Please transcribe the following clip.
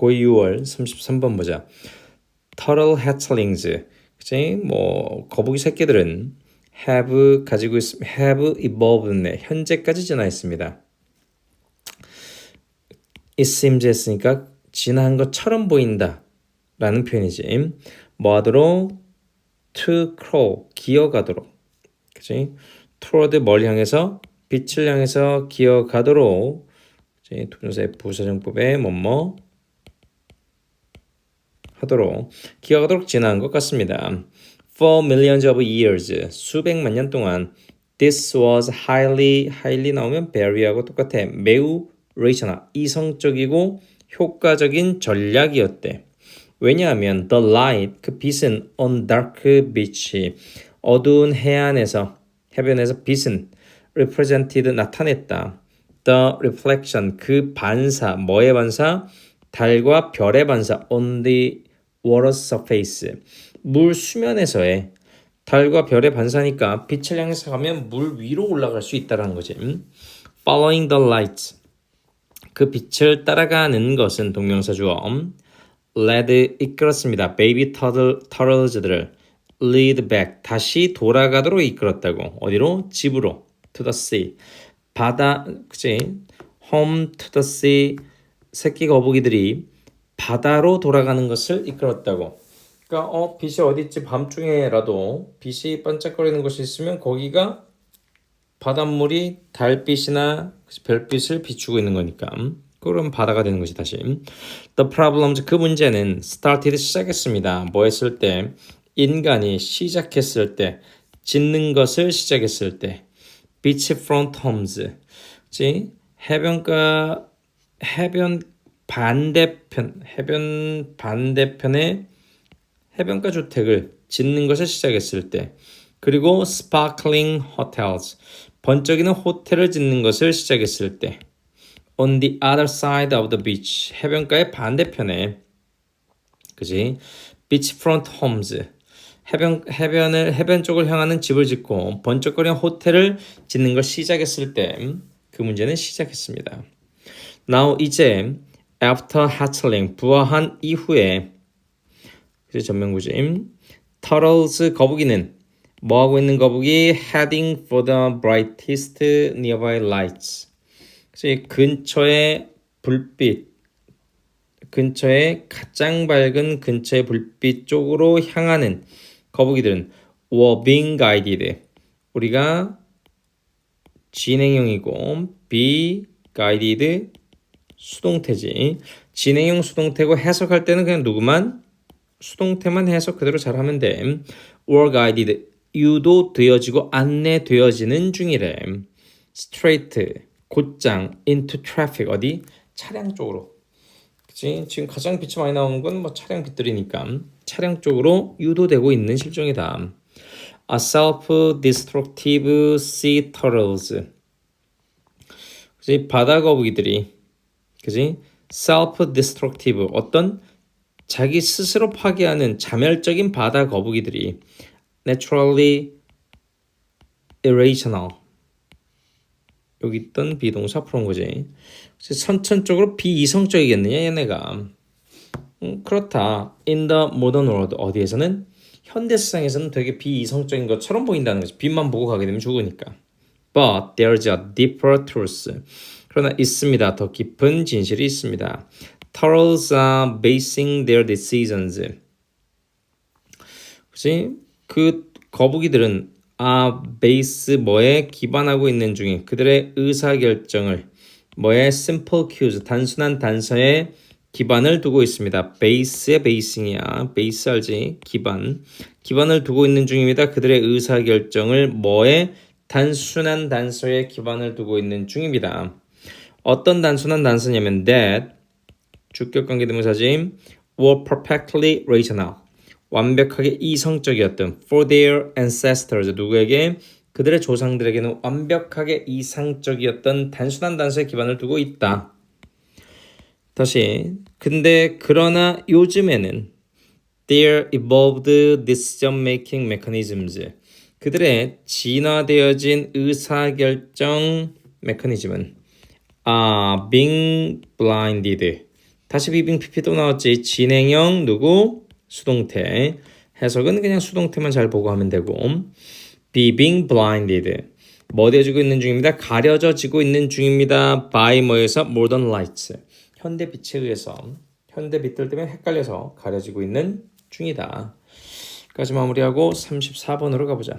고2 6월 33번 보자. Turtle hatchlings. 그치? 뭐 거북이 새끼들은 have 가지고 있 have evolved네. 현재까지 진화했습니다. it seems 했으니까 진화한 것처럼 보인다. 라는 표현이지. 뭐 하도록? to crawl. 기어가도록. 그치? toward 멀리 향해서 빛을 향해서 기어가도록 그치? 동사의 부사정법에 뭐뭐 하도록 기어가도록 진화한 것 같습니다. For millions of years 수백만 년 동안 This was highly highly 나오면 very하고 똑같아 매우 rational 이성적이고 효과적인 전략이었대. 왜냐하면 the light 그 빛은 on dark beach 어두운 해안에서 해변에서 빛은 represented 나타냈다. the reflection 그 반사 뭐의 반사 달과 별의 반사 on the water surface. 물 수면에서의 달과 별의 반사니까 빛을 향해서 가면 물 위로 올라갈 수 있다라는 거지. Following the light. 그 빛을 따라가는 것은 동명사 주어 led 이끌었습니다. 터틀 터틀즈들을 lead back. 다시 돌아가도록 이끌었다고. 어디로? 집으로. To the sea. 바다 그치? Home to the sea. 새끼 거북이들이 바다로 돌아가는 것을 이끌었다고. 그러니까 어 빛이 어디 있지? 밤중에라도 빛이 반짝거리는 곳이 있으면 거기가 바닷물이 달빛이나 별빛을 비추고 있는 거니까. 그럼 바다가 되는 것이 다시. The problems 그 문제는 started 시작했습니다. 뭐 했을 때? 인간이 시작했을 때 짓는 것을 시작했을 때. beachfront homes. 지? 해변가 해변 반대편 해변 반대편에 해변가 주택을 짓는 것을 시작했을 때 그리고 sparkling hotels 번쩍이는 호텔을 짓는 것을 시작했을 때 on the other side of the beach 해변가의 반대편에 그지 beachfront homes 해변 해변을 해변 쪽을 향하는 집을 짓고 번쩍거리는 호텔을 짓는 걸 시작했을 때 그 문제는 시작했습니다. Now 이제 after hatchling 부화한 이후에 그래서 전명구짐 turtles 거북이는 뭐 하고 있는 거북이 heading for the brightest nearby lights 그래서 근처에 불빛 근처에 가장 밝은 근처의 불빛 쪽으로 향하는 거북이들은 were being guided 우리가 진행형이고 be guided 수동태지. 진행형 수동태고 해석할 때는 그냥 누구만 수동태만 해석 그대로 잘하면 돼. or guided 유도되어지고 안내되어지는 중이래. straight 곧장 into traffic 어디 차량 쪽으로. 그치? 지금 가장 빛이 많이 나오는 건 뭐 차량 빛들이니까 차량 쪽으로 유도되고 있는 실종이다. A self-destructive sea turtles. 그치? 바다 거북이들이 그지? self-destructive 어떤 자기 스스로 파괴하는 자멸적인 바다 거북이들이 naturally irrational 여기 있던 비동사 풀은 거지. 선천적으로 비이성적이겠느냐 얘네가. 음, 그렇다. In the modern world 어디에서는 현대 세상에서는 되게 비이성적인 것처럼 보인다는 거지. 빛만 보고 가게 되면 죽으니까. But there's a deeper truth. 그러나 있습니다. 더 깊은 진실이 있습니다. Turtles are basing their decisions. 그치? 그 거북이들은 아 베이스 뭐에 기반하고 있는 중에 그들의 의사 결정을 뭐에 simple cues 단순한 단서에 기반을 두고 있습니다. 베이스의 베이싱이야. 베이스 알지? 기반. 기반을 두고 있는 중입니다. 그들의 의사 결정을 뭐에 단순한 단서에 기반을 두고 있는 중입니다. 어떤 단순한 단서냐면 that 주격 관계 대명사지 were perfectly rational 완벽하게 이성적이었던 for their ancestors 누구에게 그들의 조상들에게는 완벽하게 이상적이었던 단순한 단서에 기반을 두고 있다. 다시 근데 그러나 요즘에는 their evolved decision making mechanisms 그들의 진화되어진 의사결정 메커니즘은 아, being blinded 다시 비빙 PP 또 나왔지. 진행형 누구? 수동태. 해석은 그냥 수동태만 잘 보고 하면 되고. be being blinded. 뭐 되어지고 있는 중입니다. 가려져지고 있는 중입니다. by 뭐에서 modern lights. 현대 빛에 의해서 현대 빛들 때문에 헷갈려서 가려지고 있는 중이다. 까지 마무리하고 34번으로 가보자.